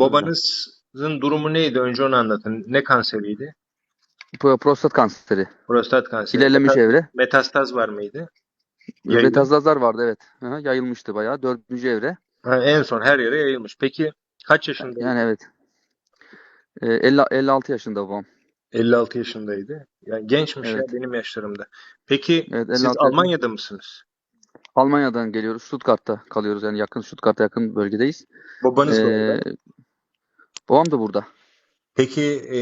babanızın durumu neydi? Önce onu anlatın. Ne kanseriydi? Pro- Prostat kanseri. Prostat kanseri. İlerlemiş Meta- evre. Metastaz var mıydı? Yayıldı. Metastazlar vardı evet. Hı, yayılmıştı bayağı. Dördüncü evre. Ha, en son her yere yayılmış. Peki kaç yaşındaydı? Yani evet. Ee, 50, 56 yaşında babam. 56 yaşındaydı. Yani gençmiş ya Evet. benim yaşlarımda. Peki Evet, siz 56 Almanya'da mısınız? Almanya'dan geliyoruz. Stuttgart'ta kalıyoruz. Yani yakın Stuttgart'a yakın bölgedeyiz. Babanız Ee. Babam da burada. Peki e,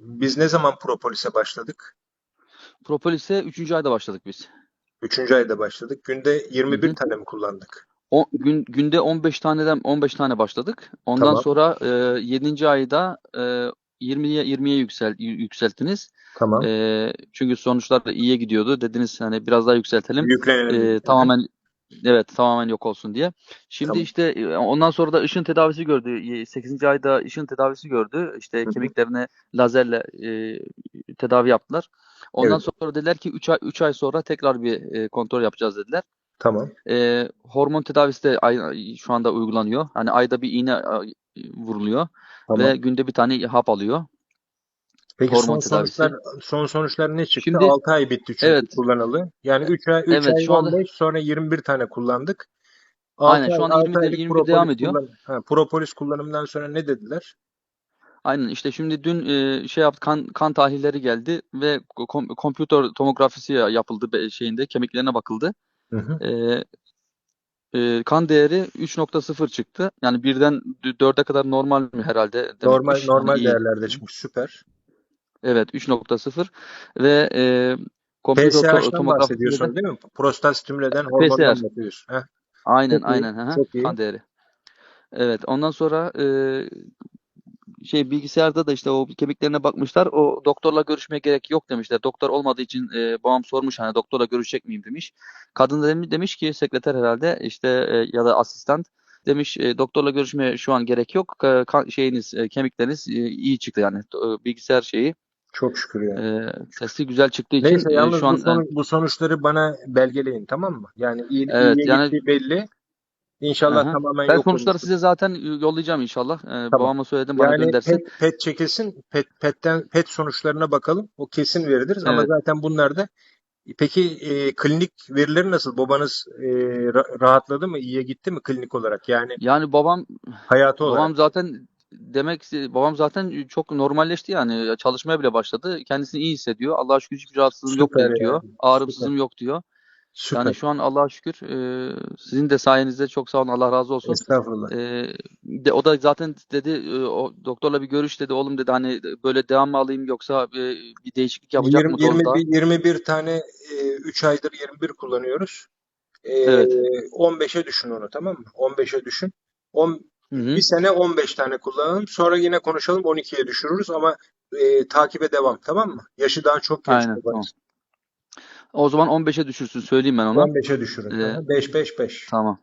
biz ne zaman propolis'e başladık? Propolis'e 3. ayda başladık biz. Üçüncü ayda başladık. Günde 21 Hı hı. tane mi kullandık? O, gün, günde 15 taneden 15 tane başladık. Ondan Tamam. sonra e, 7. ayda e, 20'ye 20'ye yüksel, yükselttiniz. Tamam. E, çünkü sonuçlar da iyiye gidiyordu. Dediniz hani biraz daha yükseltelim. Yüklenelim. E, tamamen evet tamamen yok olsun diye. Şimdi Tamam. işte e, ondan sonra da ışın tedavisi gördü. 8. ayda ışın tedavisi gördü. İşte Hı hı. kemiklerine lazerle e, tedavi yaptılar. Ondan Evet. sonra dediler ki 3 ay 3 ay sonra tekrar bir e, kontrol yapacağız dediler. Tamam. E, hormon tedavisi de ay- şu anda uygulanıyor. Hani ayda bir iğne e, vuruluyor Tamam. ve günde bir tane hap alıyor. Peki son sonuçlar son sonuçlar ne çıktı? Şimdi- 6 ay bitti çünkü Evet. kullanalı. Yani 3 ay 3 Evet, ay şu anda- 15 sonra 21 tane kullandık. Aynen, şu altı 20 de- aylık 21 propolis devam ediyor. kullan- ha, propolis kullanımından sonra ne dediler? Aynen işte şimdi dün e, şey yaptı kan kan tahlilleri geldi ve kom- kompütör tomografisi ya- yapıldı şeyinde kemiklerine bakıldı. Hı hı. E, e, kan değeri 3.0 çıktı. Yani birden 4'e kadar normal mi herhalde demekmiş. Normal Hani normal iyi. değerlerde çıkmış. Süper. Evet 3.0 ve e, PSH'dan bahsediyorsun değil mi? Prostat stimüle hormondan PCR. bahsediyorsun. Heh, aynen Çok iyi, aynen hı hı, çok iyi. kan değeri. Evet ondan sonra e, şey bilgisayarda da işte o kemiklerine bakmışlar. O doktorla görüşmeye gerek yok demişler. Doktor olmadığı için e, babam sormuş hani doktorla görüşecek miyim demiş. Kadın da demiş, demiş ki sekreter herhalde işte e, ya da asistan demiş e, doktorla görüşmeye şu an gerek yok. Ka- kan- şeyiniz e, kemikleriniz e, iyi çıktı yani E, bilgisayar şeyi çok şükür ya. e, testi güzel çıktığı için Neyse e, yalnız şu an bu, sonu- bu sonuçları bana belgeleyin tamam mı? Yani iyi, Evet, iyiye yani- gittiği belli. İnşallah Aha. tamamen ben yok sonuçları olmuş. size zaten yollayacağım inşallah. E, babama söyledim bana Yani göndersin. PET, PET çekilsin. PET, PET'ten, PET sonuçlarına bakalım. O kesin verilir ama Evet. zaten bunlar da Peki e, klinik verileri nasıl? Babanız e, ra- rahatladı mı? İyiye gitti mi klinik olarak? Yani Yani babam hayatı olarak. Babam zaten demek babam zaten çok normalleşti yani çalışmaya bile başladı. Kendisini iyi hissediyor. Allah'a şükür hiçbir rahatsızlığım yok Süper diyor. Ağrımsızlığım yok diyor. Süper. Yani şu an Allah'a şükür e, sizin de sayenizde çok sağ olun Allah razı olsun. Estağfurullah. E, de, o da zaten dedi e, o doktorla bir görüş dedi oğlum dedi hani böyle devam mı alayım yoksa e, bir değişiklik yapacak 20, mı dozda? 21, 21 tane 3 aydır 21 kullanıyoruz. E, Evet. 15'e düşün onu tamam mı? 15'e düşün. 10, Hı hı. bir sene 15 tane kullanalım. Sonra yine konuşalım 12'ye düşürürüz ama e, takibe devam tamam mı? Yaşı daha çok genç Aynen. O zaman 15'e düşürsün söyleyeyim ben ona. 15'e düşürün. Ee, 5 5 5. Tamam.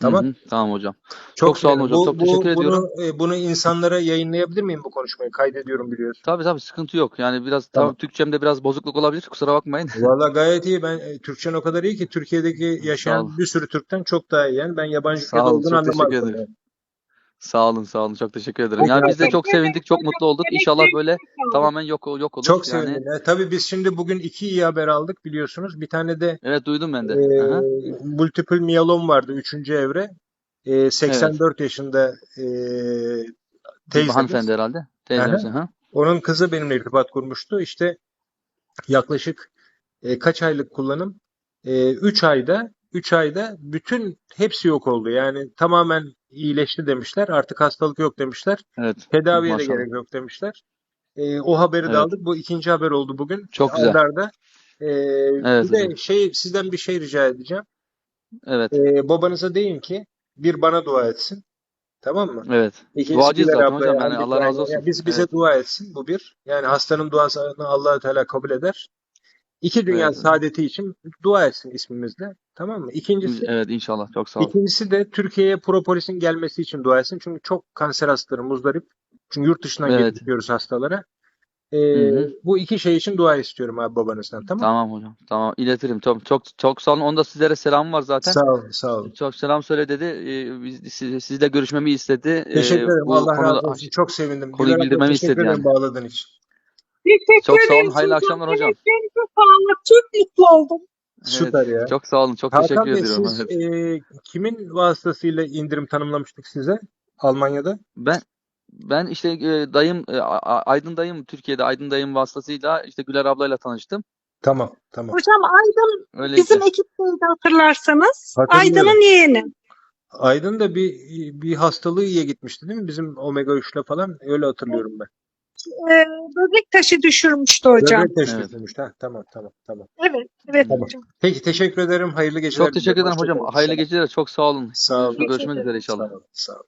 Tamam. Hı hı, Tamam hocam. Çok sağ olun hocam. Bu, Çok bu, teşekkür ediyorum. Bunu, e, bunu insanlara yayınlayabilir miyim bu konuşmayı? Kaydediyorum biliyorsun. Tabii tabii sıkıntı yok. Yani biraz Tamam. tabii Türkçemde biraz bozukluk olabilir. Kusura bakmayın. Valla gayet iyi. Ben e, Türkçen o kadar iyi ki Türkiye'deki yaşayan bir sürü Türk'ten çok daha iyi. Yani ben yabancı Sağ ülkede olduğunu çok teşekkür anlamazdım. ederim. yani. Sağ olun, sağ olun. Çok teşekkür ederim. Yani biz de çok sevindik, çok mutlu olduk. İnşallah böyle tamamen yok yok olur. Çok Yani sevindim. E, tabii biz şimdi bugün iki iyi haber aldık biliyorsunuz. Bir tane de evet duydum ben de. e, Aha. multiple miyelom vardı. Üçüncü evre. E, 84 yaşında e, teyzemiz. hanımefendi herhalde. Teyzemiz. Aha. Onun kızı benimle irtibat kurmuştu. İşte yaklaşık e, kaç aylık kullanım? 3 ayda 3 ayda bütün hepsi yok oldu. Yani tamamen iyileşti demişler. Artık hastalık yok demişler. Evet. Tedaviye de Maşallah. gerek yok demişler. E, o haberi de Evet. aldık. Bu ikinci haber oldu bugün. Çok güzel. Ardarda. E, Evet bir de hocam. şey sizden bir şey rica edeceğim. Evet. E, babanıza deyin ki bir bana dua etsin. Tamam mı? Evet. İkincisi Duacıyız zaten ablaya, hocam. Yani Allah razı olsun. Yani biz bize Evet. dua etsin bu bir. Yani hastanın duasını Allah Teala kabul eder. İki dünya Evet. saadeti için dua etsin ismimizle. Tamam mı? İkincisi Evet inşallah. Çok sağ olun. ikincisi de Türkiye'ye propolisin gelmesi için dua etsin. Çünkü çok kanser hastaları muzdarip. Çünkü yurt dışından Evet. getiriyoruz hastalara. Ee, Hı hı. bu iki şey için dua istiyorum abi babanızdan tamam Tamam hocam. Tamam iletirim. Çok çok çok sağ olun. Onda sizlere selam var zaten. Sağ olun, sağ olun. Çok selam söyle dedi. Ee, biz, siz, sizle görüşmemi istedi. Ee, Teşekkür ederim. Allah konuda razı olsun. Çok sevindim. konuyu bildirmemi teşekkür istedi ederim yani. bağladığın için. Teşekkür Çok sağ olun. Hayırlı akşamlar hocam. Emeklerinize sağlık. Çok mutlu oldum. Evet, Süper ya. Çok sağ olun. Çok Hakan teşekkür Bey ediyorum. siz Evet. e, kimin vasıtasıyla indirim tanımlamıştık size Almanya'da? Ben ben işte e, dayım e, A- A- Aydın dayım Türkiye'de Aydın dayım vasıtasıyla işte Güler ablayla tanıştım. Tamam, tamam. Hocam Aydın Öyle bizim ekipteydi hatırlarsanız. Hatırlıyorum. Aydın'ın yeğeni. Aydın da bir bir hastalığı iyiye gitmişti değil mi? Bizim omega 3'le falan öyle hatırlıyorum ben. Ee, böbrek taşı düşürmüştü hocam. Böbrek taşı Evet. düşürmüş. Ha, tamam, tamam, tamam. Evet, evet Tamam. hocam. Peki teşekkür ederim. Hayırlı geceler Çok teşekkür ederim hocam. Hoşça kalın. Hayırlı geceler. Çok sağ olun. Sağ olun. Görüşmek üzere inşallah. Sağ olun. Sağ olun.